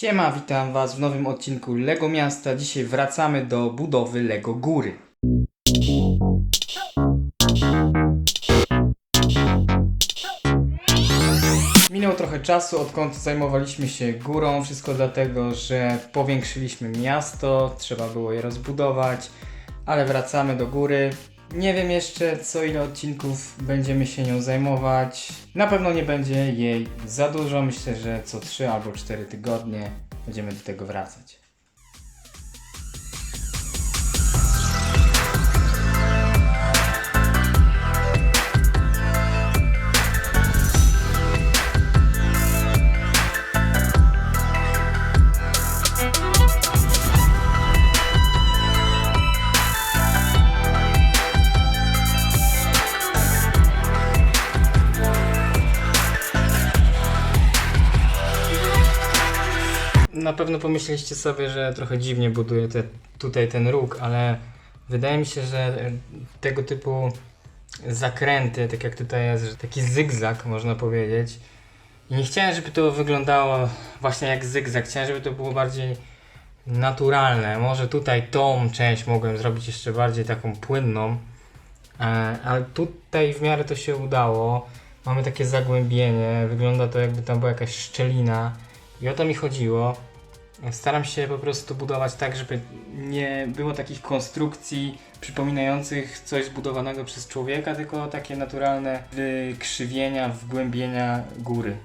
Siema, witam Was w nowym odcinku Lego Miasta. Dzisiaj wracamy do budowy Lego Góry. Minął trochę czasu, odkąd zajmowaliśmy się górą. Wszystko dlatego, że powiększyliśmy miasto, trzeba było je rozbudować, ale wracamy do góry. Nie wiem jeszcze, co ile odcinków będziemy się nią zajmować. Na pewno nie będzie jej za dużo. Myślę, że co 3 albo 4 tygodnie będziemy do tego wracać. Na pewno pomyśleliście sobie, że trochę dziwnie buduję te, tutaj ten róg, ale wydaje mi się, że tego typu zakręty, tak jak tutaj jest, taki zygzak można powiedzieć. I nie chciałem, żeby to wyglądało właśnie jak zygzak. Chciałem, żeby to było bardziej naturalne. Może tutaj tą część mogłem zrobić jeszcze bardziej taką płynną, e, ale tutaj w miarę to się udało. Mamy takie zagłębienie, wygląda to jakby tam była jakaś szczelina i o to mi chodziło. Staram się po prostu budować tak, żeby nie było takich konstrukcji przypominających coś zbudowanego przez człowieka, tylko takie naturalne wykrzywienia, wgłębienia góry.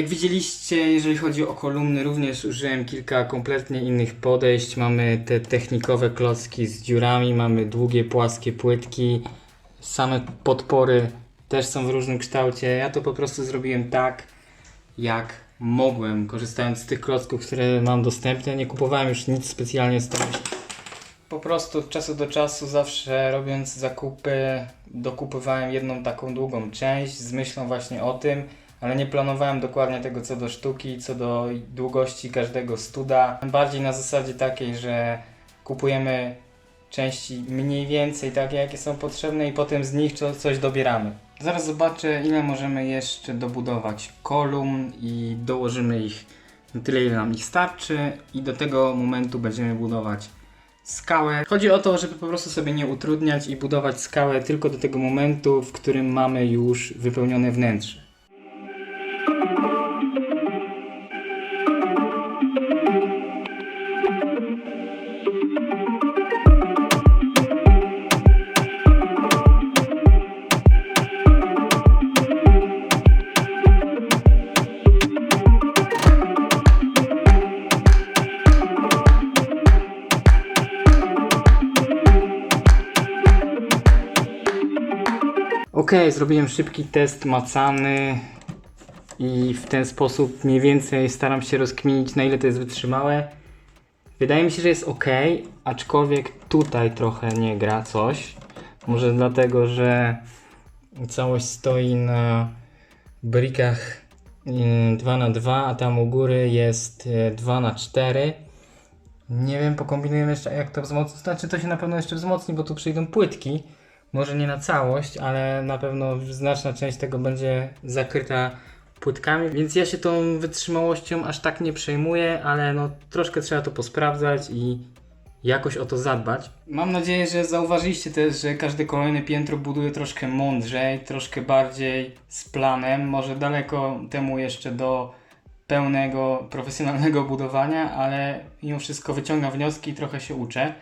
Jak widzieliście, jeżeli chodzi o kolumny, również użyłem kilka kompletnie innych podejść. Mamy te technikowe klocki z dziurami, mamy długie, płaskie płytki. Same podpory też są w różnym kształcie. Ja to po prostu zrobiłem tak, jak mogłem, korzystając z tych klocków, które mam dostępne. Nie kupowałem już nic specjalnie z tego. Po prostu od czasu do czasu, zawsze robiąc zakupy, dokupywałem jedną taką długą część z myślą właśnie o tym, ale nie planowałem dokładnie tego co do sztuki, co do długości każdego studa. Bardziej na zasadzie takiej, że kupujemy części mniej więcej takie, jakie są potrzebne i potem z nich co- coś dobieramy. Zaraz zobaczę, ile możemy jeszcze dobudować kolumn i dołożymy ich na tyle, ile nam ich starczy i do tego momentu będziemy budować skałę. Chodzi o to, żeby po prostu sobie nie utrudniać i budować skałę tylko do tego momentu, w którym mamy już wypełnione wnętrze. Ok, zrobiłem szybki test macany i w ten sposób mniej więcej staram się rozkminić na ile to jest wytrzymałe. Wydaje mi się, że jest ok, aczkolwiek tutaj trochę nie gra coś. Może dlatego, że całość stoi na brikach 2 na 2 a tam u góry jest 2 na 4 Nie wiem, pokombinujemy jeszcze jak to wzmocnić. Znaczy to się na pewno jeszcze wzmocni, bo tu przyjdą płytki. Może nie na całość, ale na pewno znaczna część tego będzie zakryta płytkami, więc ja się tą wytrzymałością aż tak nie przejmuję, ale no troszkę trzeba to posprawdzać i jakoś o to zadbać. Mam nadzieję, że zauważyliście też, że każde kolejne piętro buduje troszkę mądrzej, troszkę bardziej z planem, może daleko temu jeszcze do pełnego, profesjonalnego budowania, ale mimo wszystko wyciągam wnioski i trochę się uczę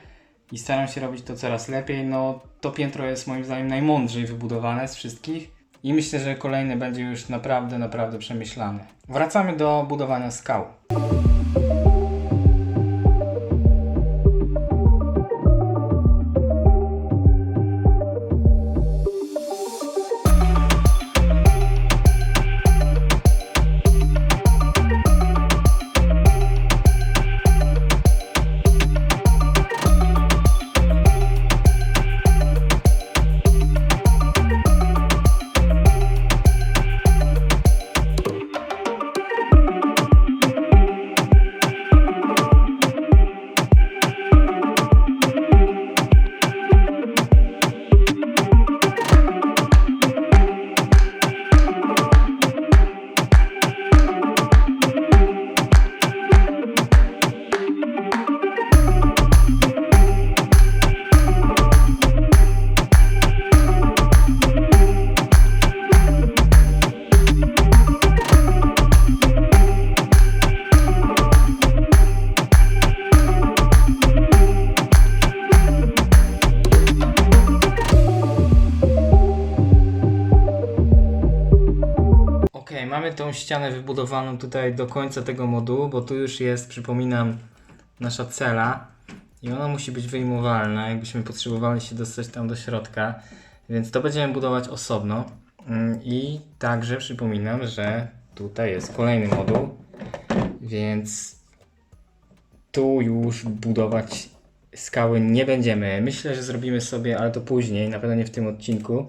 i staram się robić to coraz lepiej. No, to piętro jest moim zdaniem najmądrzej wybudowane z wszystkich i myślę, że kolejny będzie już naprawdę, naprawdę przemyślany. Wracamy do budowania skał. Mamy tą ścianę wybudowaną tutaj do końca tego modułu, bo tu już jest, przypominam, nasza cela i ona musi być wyjmowalna, jakbyśmy potrzebowali się dostać tam do środka, więc to będziemy budować osobno. Mm, I także przypominam, że tutaj jest kolejny moduł, więc tu już budować skały nie będziemy. Myślę, że zrobimy sobie, ale to później, na pewno nie w tym odcinku,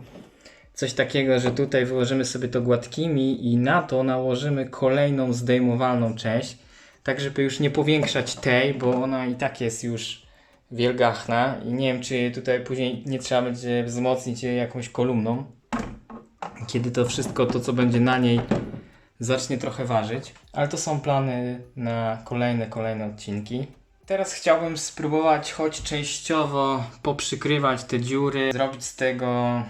coś takiego, że tutaj wyłożymy sobie to gładkimi i na to nałożymy kolejną zdejmowalną część, tak żeby już nie powiększać tej, bo ona i tak jest już wielgachna i nie wiem, czy tutaj później nie trzeba będzie wzmocnić jej jakąś kolumną, kiedy to wszystko, to co będzie na niej zacznie trochę ważyć, ale to są plany na kolejne, kolejne odcinki. Teraz chciałbym spróbować choć częściowo poprzykrywać te dziury, zrobić z tego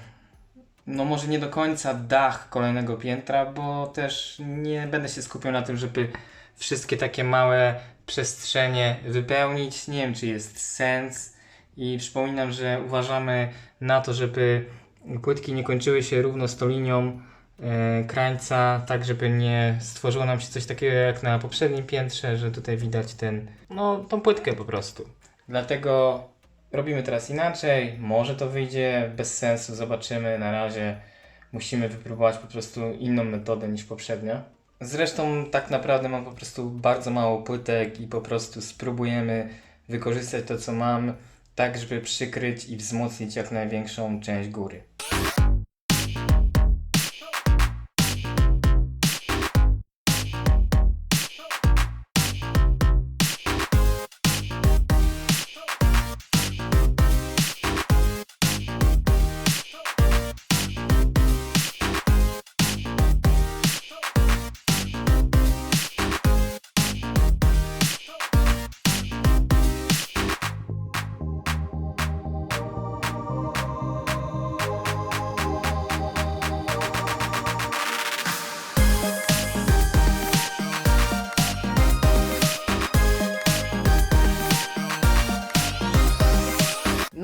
no może nie do końca dach kolejnego piętra, bo też nie będę się skupiał na tym, żeby wszystkie takie małe przestrzenie wypełnić. Nie wiem, czy jest sens. I przypominam, że uważamy na to, żeby płytki nie kończyły się równo z tą linią e, krańca, tak żeby nie stworzyło nam się coś takiego jak na poprzednim piętrze, że tutaj widać ten, no tą płytkę po prostu. Dlatego robimy teraz inaczej, może to wyjdzie, bez sensu, zobaczymy, na razie musimy wypróbować po prostu inną metodę niż poprzednio. Zresztą tak naprawdę mam po prostu bardzo mało płytek i po prostu spróbujemy wykorzystać to co mam, tak żeby przykryć i wzmocnić jak największą część góry.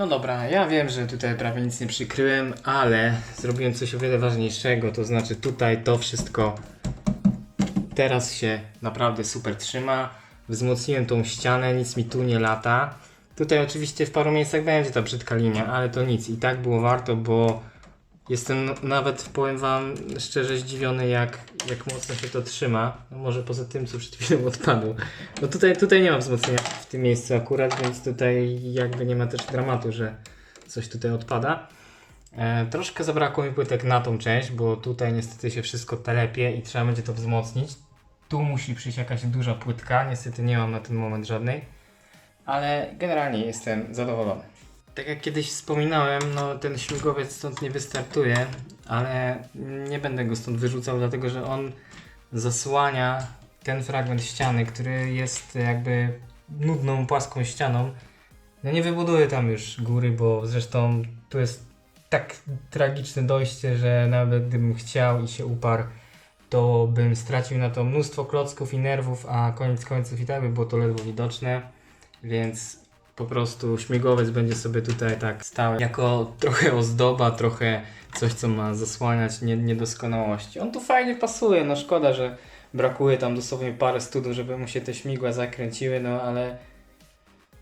No dobra, ja wiem, że tutaj prawie nic nie przykryłem, ale zrobiłem coś o wiele ważniejszego, to znaczy tutaj to wszystko teraz się naprawdę super trzyma. Wzmocniłem tą ścianę, nic mi tu nie lata. Tutaj oczywiście w paru miejscach będzie ta brzydka linia, ale to nic. I tak było warto, bo jestem nawet, powiem wam szczerze zdziwiony, jak, jak mocno się to trzyma. No może poza tym, co przed chwilą odpadło. No tutaj, tutaj nie ma wzmocnienia w tym miejscu akurat, więc tutaj jakby nie ma też dramatu, że coś tutaj odpada. E, troszkę zabrakło mi płytek na tą część, bo tutaj niestety się wszystko telepie i trzeba będzie to wzmocnić. Tu musi przyjść jakaś duża płytka, niestety nie mam na ten moment żadnej, ale generalnie jestem zadowolony. Tak jak kiedyś wspominałem, no ten śmigłowiec stąd nie wystartuje, ale nie będę go stąd wyrzucał, dlatego że on zasłania ten fragment ściany, który jest jakby nudną, płaską ścianą. No nie wybuduję tam już góry, bo zresztą tu jest tak tragiczne dojście, że nawet gdybym chciał i się uparł, to bym stracił na to mnóstwo klocków i nerwów, a koniec końców i tak by było to ledwo widoczne, więc po prostu śmigłowiec będzie sobie tutaj tak stał jako trochę ozdoba, trochę coś, co ma zasłaniać nie- niedoskonałości. On tu fajnie pasuje, no szkoda, że brakuje tam dosłownie parę studów, żeby mu się te śmigła zakręciły, no ale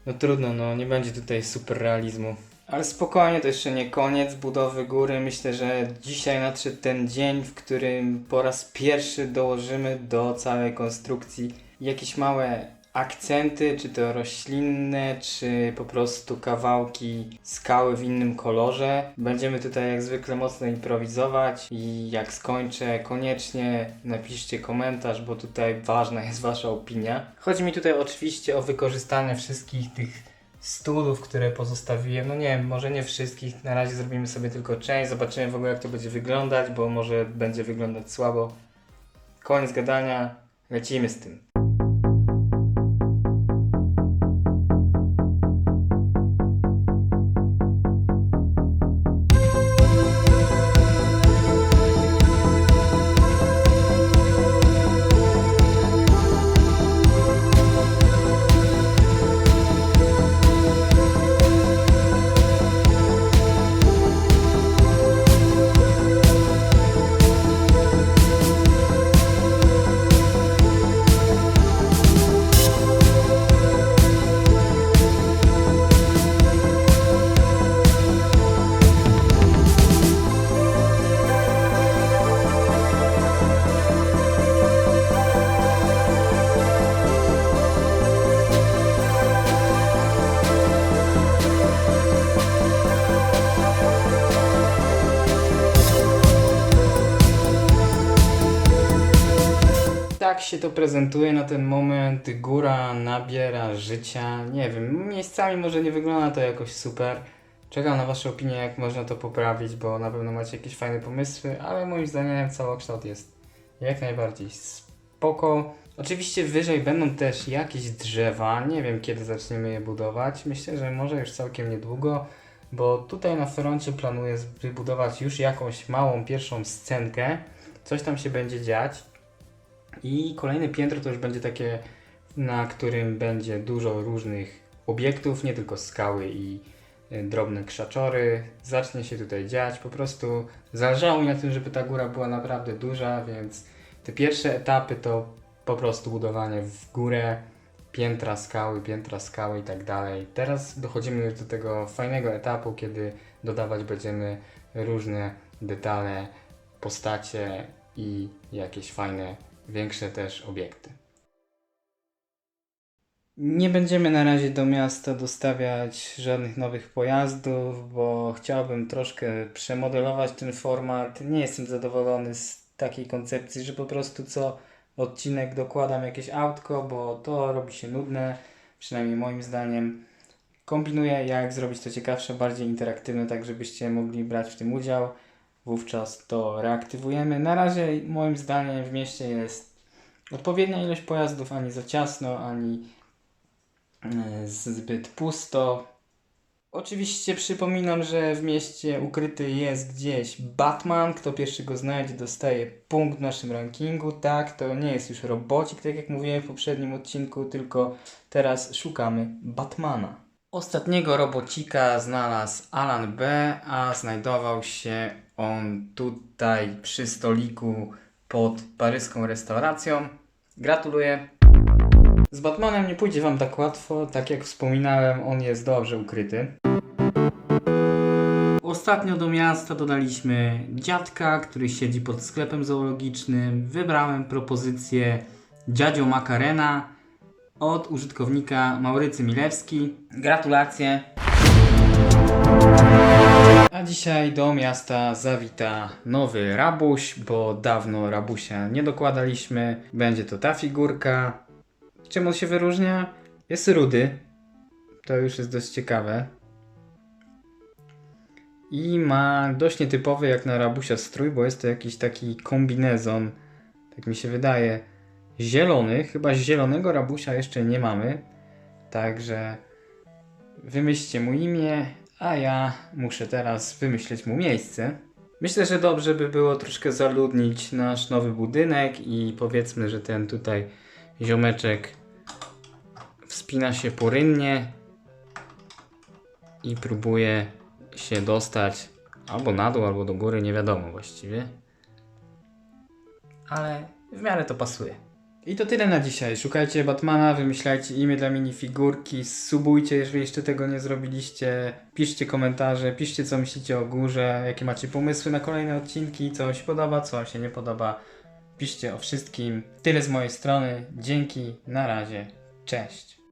no trudno, no nie będzie tutaj super realizmu. Ale spokojnie, to jeszcze nie koniec budowy góry. Myślę, że dzisiaj nadszedł ten dzień, w którym po raz pierwszy dołożymy do całej konstrukcji jakieś małe akcenty, czy to roślinne, czy po prostu kawałki skały w innym kolorze. Będziemy tutaj jak zwykle mocno improwizować i jak skończę, koniecznie napiszcie komentarz, bo tutaj ważna jest Wasza opinia. Chodzi mi tutaj oczywiście o wykorzystanie wszystkich tych studów, które pozostawiłem. No nie wiem, może nie wszystkich. Na razie zrobimy sobie tylko część. Zobaczymy w ogóle jak to będzie wyglądać, bo może będzie wyglądać słabo. Koniec gadania. Lecimy z tym. Się to prezentuje na ten moment. Góra nabiera życia. Nie wiem, miejscami może nie wygląda to jakoś super. Czekam na Wasze opinie, jak można to poprawić, bo na pewno macie jakieś fajne pomysły, ale moim zdaniem całokształt jest jak najbardziej spoko. Oczywiście wyżej będą też jakieś drzewa. Nie wiem kiedy zaczniemy je budować. Myślę, że może już całkiem niedługo, bo tutaj na froncie planuję wybudować już jakąś małą pierwszą scenkę. Coś tam się będzie dziać. I kolejne piętro to już będzie takie, na którym będzie dużo różnych obiektów, nie tylko skały i y, drobne krzaczory. Zacznie się tutaj dziać. Po prostu zależało mi na tym, żeby ta góra była naprawdę duża, więc te pierwsze etapy to po prostu budowanie w górę, piętra skały, piętra skały i tak dalej. Teraz dochodzimy już do tego fajnego etapu, kiedy dodawać będziemy różne detale, postacie i jakieś fajne, większe też obiekty. Nie będziemy na razie do miasta dostawiać żadnych nowych pojazdów, bo chciałbym troszkę przemodelować ten format. Nie jestem zadowolony z takiej koncepcji, że po prostu co odcinek dokładam jakieś autko, bo to robi się nudne, przynajmniej moim zdaniem. Kombinuję jak zrobić to ciekawsze, bardziej interaktywne, tak żebyście mogli brać w tym udział. Wówczas to reaktywujemy. Na razie moim zdaniem w mieście jest odpowiednia ilość pojazdów, ani za ciasno, ani e, zbyt pusto. Oczywiście przypominam, że w mieście ukryty jest gdzieś Batman. Kto pierwszy go znajdzie, dostaje punkt w naszym rankingu. Tak, to nie jest już robocik, tak jak mówiłem w poprzednim odcinku, tylko teraz szukamy Batmana. Ostatniego robocika znalazł Alan B., a znajdował się on tutaj przy stoliku pod paryską restauracją. Gratuluję. Z Batmanem nie pójdzie Wam tak łatwo, tak jak wspominałem, on jest dobrze ukryty. Ostatnio do miasta dodaliśmy dziadka, który siedzi pod sklepem zoologicznym. Wybrałem propozycję dziadzio Makarena od użytkownika Maurycy Milewski. Gratulacje. A dzisiaj do miasta zawita nowy rabuś, bo dawno rabusia nie dokładaliśmy. Będzie to ta figurka. Czym on się wyróżnia? Jest rudy. To już jest dość ciekawe. I ma dość nietypowy jak na rabusia strój, bo jest to jakiś taki kombinezon, tak mi się wydaje, zielony. Chyba zielonego rabusia jeszcze nie mamy. Także wymyślcie mu imię, a ja muszę teraz wymyśleć mu miejsce. Myślę, że dobrze by było troszkę zaludnić nasz nowy budynek i powiedzmy, że ten tutaj ziomeczek wspina się porynnie i próbuje się dostać albo na dół, albo do góry, nie wiadomo właściwie. Ale w miarę to pasuje. I to tyle na dzisiaj. Szukajcie Batmana, wymyślajcie imię dla minifigurki, subujcie, jeżeli jeszcze tego nie zrobiliście. Piszcie komentarze, piszcie co myślicie o górze, jakie macie pomysły na kolejne odcinki, co wam się podoba, co wam się nie podoba. Piszcie o wszystkim. Tyle z mojej strony. Dzięki, na razie. Cześć.